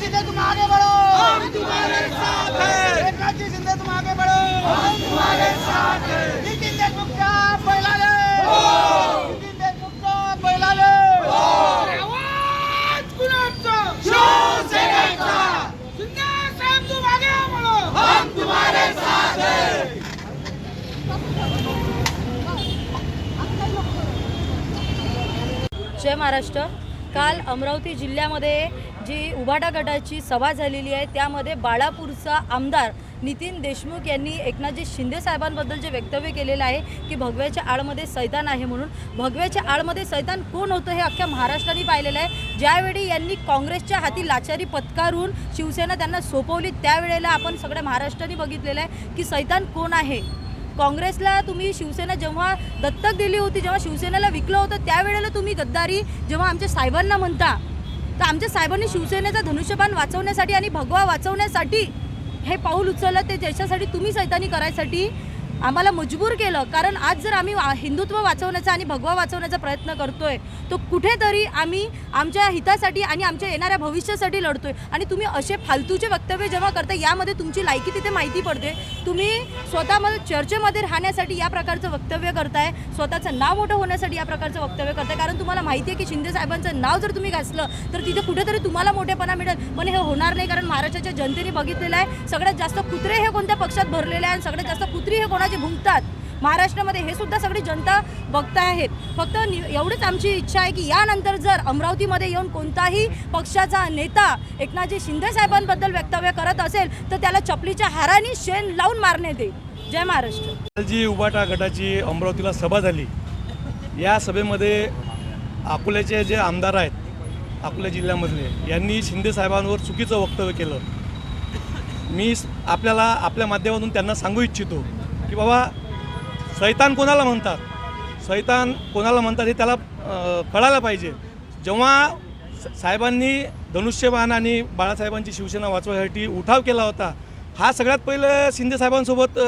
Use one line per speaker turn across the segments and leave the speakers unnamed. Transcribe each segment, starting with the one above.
जिंदे तुम आगे बढ़ो। हम तुम्हारे साथ हैं। एकाची जिंदे तुम आगे बढ़ो। हम तुम्हारे साथ हैं। नितीन देशमुखच्या बैलाले नितीन देशमुखच्या बैलाले आवाज कुणाचा शिवसेनेचा शिंदे साहेब तुम आगे बढ़ो। हम तुम्हारे साथ हैं।
जय महाराष्ट्र. काल अमरावती जिल्ह्यामध्ये जी उभाटा गटाची सभा झालेली आहे त्यामध्ये बाळापूरचा आमदार नितीन देशमुख यांनी एकनाथजी शिंदे साहेबांबद्दल जे वक्तव्य केलेलं आहे की भगव्याच्या आळमध्ये सैतान आहे म्हणून. भगव्याच्या आळमध्ये सैतान कोण होतं हे अख्ख्या महाराष्ट्राने पाहिलेलं आहे. ज्यावेळी यांनी काँग्रेसच्या हाती लाचारी पत्कारून शिवसेना त्यांना सोपवली त्यावेळेला आपण सगळ्या महाराष्ट्राने बघितलेलं आहे की सैतान कोण आहे? काँग्रेसला तुम्ही शिवसेना जेव्हा दत्तक दिली होती जेव्हा शिवसेनेला विकलं होतं त्यावेळेला तुम्ही गद्दारी जेव्हा आमच्या साहेबांना म्हणता तर आमच्या साहेबांनी शिवसेनेचा धनुष्यबाण वाचवण्यासाठी आणि भगवा वाचवण्यासाठी हे पाऊल उचललं. ते ज्याच्यासाठी तुम्ही सैतानी करायसाठी आम्हाला मजबूर केलं. कारण आज जर आम्ही वा- हिंदुत्व वाचवण्याचा आणि भगवा वाचवण्याचा प्रयत्न करतोय तो कुठेतरी आम्ही आमच्या हितासाठी आणि आमच्या येणाऱ्या भविष्यासाठी लढतोय. आणि तुम्ही असे फालतूचे वक्तव्य जेव्हा करता यामध्ये तुमची लायकी तिथे माहिती पडते. तुम्ही स्वतःमध्ये चर्चेमध्ये राहण्यासाठी या प्रकारचं वक्तव्य करताय. स्वतःचं नाव मोठं होण्यासाठी या प्रकारचं वक्तव्य करताय. कारण तुम्हाला माहिती आहे की शिंदे साहेबांचं नाव जर तुम्ही घासलं तर तिथे कुठेतरी तुम्हाला मोठेपणा मिळेल. पण हे होणार नाही कारण महाराष्ट्राच्या जनतेने बघितलेलं आहे. सगळ्यात जास्त कुत्रे हे कोणत्या पक्षात भरलेले आहे आणि सगळ्यात जास्त कुत्री हे जे भुंकतात. महाराष्ट्रामध्ये हे सुद्धा सगळी जनता बघता आहेत फक्त एवढीच आमची इच्छा आहे की यानंतर जर अमरावतीमध्ये येऊन कोणताही पक्षाचा नेता एकनाथजी शिंदे साहेबांबद्दल वक्तव्य करत असेल तर त्याला चपलीच्या हाराने शेण लावून मारण्यात येईल. जय महाराष्ट्र.
जी उबाटा गटाची अमरावतीला सभा झाली या सभेमध्ये अकोल्याचे जे आमदार आहेत अकोला जिल्ह्यामधले यांनी शिंदे साहेबांवर चुकीचं वक्तव्य केलं. मी आपल्याला आपल्या माध्यमातून त्यांना सांगू इच्छितो की बाबा सैतान कोणाला म्हणतात? सैतान कोणाला म्हणतात हे त्याला कळायला पाहिजे. जेव्हा स- साहेबांनी धनुष्यबाण आणि बाळासाहेबांची शिवसेना वाचवण्यासाठी उठाव केला होता हा सगळ्यात पहिलं शिंदे साहेबांसोबत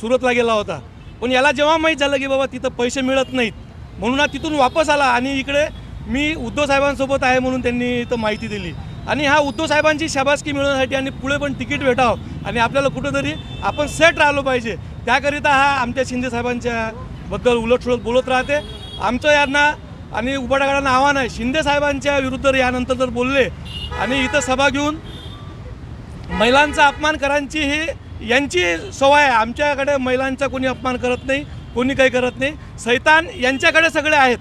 सुरतला गेला होता. पण याला जेव्हा माहीत झालं की बाबा तिथं पैसे मिळत नाहीत म्हणून हा तिथून वापस आला आणि इकडे मी उद्धव साहेबांसोबत आहे म्हणून त्यांनी इथं माहिती दिली. आणि हा उद्धव साहेबांची शाबासकी मिळवण्यासाठी आणि पुढे पण तिकीट भेटावं आणि आपल्याला कुठंतरी आपण सेट राहिलो पाहिजे. त्याकरिता हा आमच्या शिंदे साहेबांच्या बद्दल उलटसुलट बोलत राहते. आमचं यांना आणि उपाटाकारांना आव्हान आहे. शिंदे साहेबांच्या विरुद्ध यानंतर जर बोलले आणि इथं सभा घेऊन महिलांचा अपमान करायची ही यांची सवय आहे. आमच्याकडे महिलांचा कोणी अपमान करत नाही कोणी काही करत नाही. सैतान यांच्याकडे सगळे आहेत.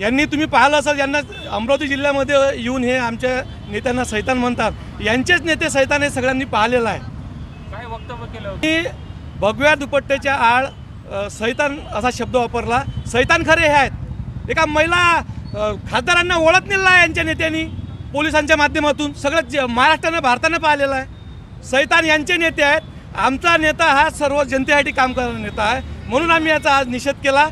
यांनी तुम्ही पाहिलं असाल यांना अमरावती जिल्ह्यामध्ये येऊन हे आमच्या नेत्यांना सैतान म्हणतात. यांचेच नेते सैतान हे सगळ्यांनी पाहिलेलं आहे.
काय वक्तव्य केलं?
की भगव्या दुपट्ट्याच्या आळ सैतान असा शब्द वापरला. सैतान खरे हे आहेत. एका महिला खासदारांना ओळख नेला आहे यांच्या नेत्यांनी पोलिसांच्या माध्यमातून. सगळं ज महाराष्ट्रानं भारतानं पाहिलेलं आहे. सैतान यांचे नेते आहेत. आमचा नेता हा सर्व जनतेसाठी काम करणारा नेता आहे. म्हणून आम्ही याचा आज निषेध केला.